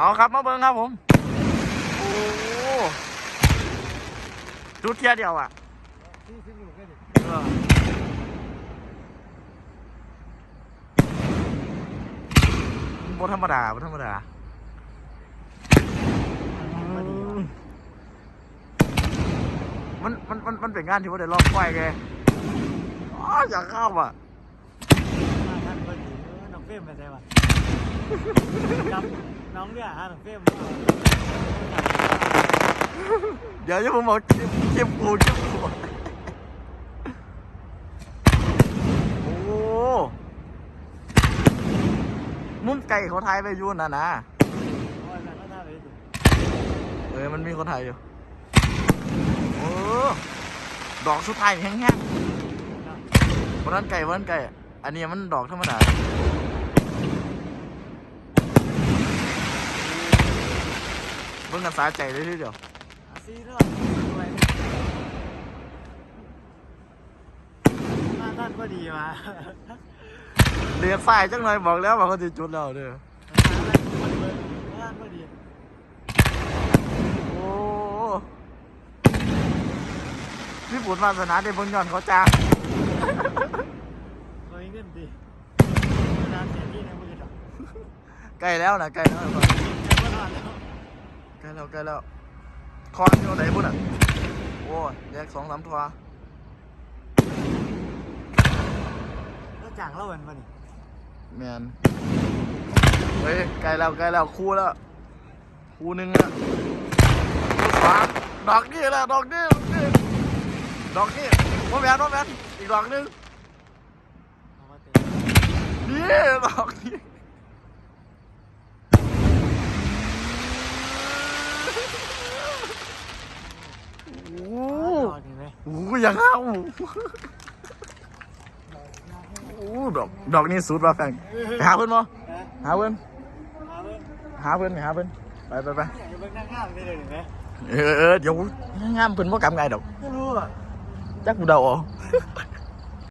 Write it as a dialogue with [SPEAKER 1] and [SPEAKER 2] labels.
[SPEAKER 1] เอาครับมาเบิ้งครับผม โอ้จุดเทียเดียวอะบธรรมดาบธรรมดา
[SPEAKER 2] ม,
[SPEAKER 1] มันมันมันมันเป็นงานที่ว่าได้ลองไฟไงอ๋ออยากเข้าอะ
[SPEAKER 2] มาท่านพอดีเออน้องเฟร มไปใช่ปะจำน้องเนี่ยฮะน้องเฟรม
[SPEAKER 1] เดี๋ยวจะผมบอกคลิปคลิปกูคลิปกูโอ้มุมไก่เขาไทยไปอยุ่นนะนะ
[SPEAKER 2] โอ้ยมันก็ท่าไปดิ
[SPEAKER 1] เออมันมีคนไทยอยู่โอ้ดอกสุดท้ายแห้งๆวันนั้นไก่วันนั้นไก่ อันนี้มันดอกธรรมดา เบิ่งกันสาใจเลยทีเดียว
[SPEAKER 2] อาซีเนาะไปมาท่านพอดีมา
[SPEAKER 1] เดือดสายจังหน่อยบอกแล้วว่าเขาจะจุดแล้วเด้อ
[SPEAKER 2] ท่านพอดี
[SPEAKER 1] โอ้พี่ปุ่นวาสนาได้เบิ่งย้อนเขาจ้าง
[SPEAKER 2] เรามีเงินดีร้านเสียที่ในมือดอก
[SPEAKER 1] ใกล้แล้วนะใกล้
[SPEAKER 2] แล้ว
[SPEAKER 1] ใกล้แล้วใกล้แล้วคอนอยู่ไหนพุ่นอะ โอ้ยแยกสองสามทัว
[SPEAKER 2] แล้วจ่างเล่ากันมานี่
[SPEAKER 1] แมนเฮ้ยใกล้แล้วใกล้แล้วคู่แล้ว คู่หนึ่งอะคู่สามดอกนี่แหละดอกนี่ดอกนี่ดอกนี่โมแมนโมแมนอีกดอกหนึง
[SPEAKER 2] เอามาเตะ
[SPEAKER 1] นี่ดอกนี่โอ้
[SPEAKER 2] ต อนนี้ไหม
[SPEAKER 1] โหอย่างเอาโอ้ดอกดอกนี่สุดว่าแฟงไปหาเพื่อนมั้หาเพื่อน
[SPEAKER 2] มาเบิ้ง
[SPEAKER 1] หาเพื่อนไปหาเพื่อนไปไปไป
[SPEAKER 2] อยากจะเบิ้งนั่งข้างได้เลยเห็นไหม
[SPEAKER 1] เออเออเดี๋ยวงามเพื่อนว่ากำไงดอก
[SPEAKER 2] ไม่รู้อะ
[SPEAKER 1] จักกูเดาเออก